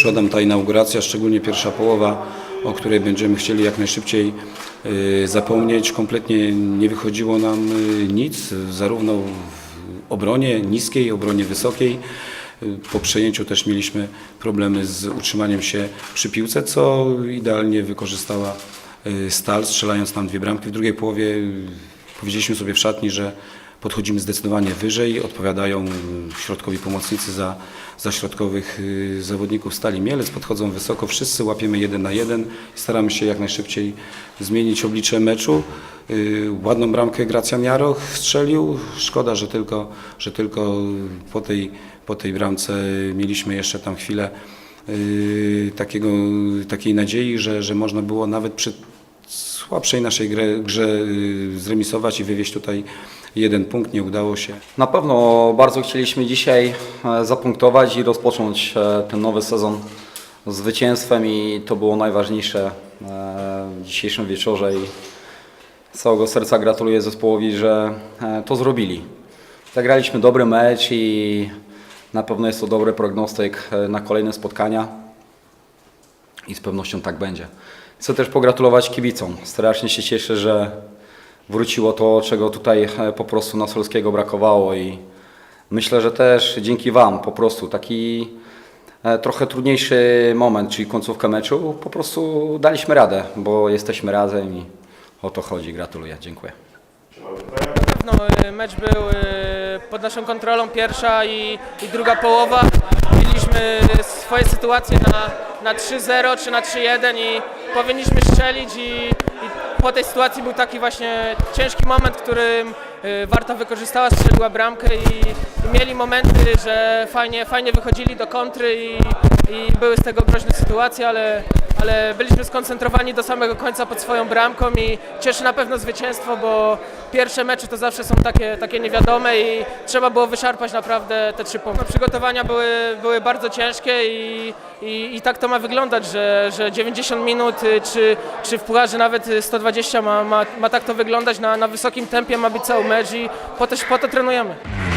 szkoda ta inauguracja, szczególnie pierwsza połowa, o której będziemy chcieli jak najszybciej y, zapomnieć. Kompletnie nie wychodziło nam y, nic, zarówno w obronie niskiej, obronie wysokiej. Y, Po przejęciu też mieliśmy problemy z utrzymaniem się przy piłce, co idealnie wykorzystała Stal, strzelając nam dwie bramki. W drugiej połowie powiedzieliśmy sobie w szatni, że podchodzimy zdecydowanie wyżej, odpowiadają środkowi pomocnicy za, za środkowych y, zawodników Stali Mielec, podchodzą wysoko, wszyscy łapiemy jeden na jeden i staramy się jak najszybciej zmienić oblicze meczu. Y, Ładną bramkę Gracjan Jaroch strzelił, szkoda, że tylko, że tylko po tej, po tej bramce mieliśmy jeszcze tam chwilę y, takiego, takiej nadziei, że, że można było nawet przy słabszej naszej grze, grze y, zremisować i wywieźć tutaj jeden punkt. Nie udało się. Na pewno bardzo chcieliśmy dzisiaj e, zapunktować i rozpocząć e, ten nowy sezon zwycięstwem i to było najważniejsze e, w dzisiejszym wieczorze i z całego serca gratuluję zespołowi, że to zrobili. Zagraliśmy dobry mecz i na pewno jest to dobry prognostyk na kolejne spotkania i z pewnością tak będzie. Chcę też pogratulować kibicom. Strasznie się cieszę, że wróciło to, czego tutaj e, po prostu na Solskiego brakowało i myślę, że też dzięki Wam po prostu taki e, trochę trudniejszy moment, czyli końcówkę meczu, po prostu daliśmy radę, bo jesteśmy razem i o to chodzi. Gratuluję, dziękuję. No, mecz był pod naszą kontrolą pierwsza i, i druga połowa. Mieliśmy swoje sytuacje na, na 3-0 czy na 3-1 i powinniśmy strzelić i, i po tej sytuacji był taki właśnie ciężki moment, którym y, Warta wykorzystała, strzeliła bramkę i, i mieli momenty, że fajnie, fajnie wychodzili do kontry i, i były z tego groźne sytuacje, ale, ale byliśmy skoncentrowani do samego końca pod swoją bramką i cieszy na pewno zwycięstwo, bo pierwsze mecze to zawsze są takie, takie niewiadome i trzeba było wyszarpać naprawdę te trzy punkty. Przygotowania były, były bardzo ciężkie i, i, i tak to ma wyglądać, że, że 90 minut y, czy, czy w pucharze nawet y, 120 ma, ma, ma tak to wyglądać, na, na wysokim tempie ma być cały mecz i po to, po to trenujemy.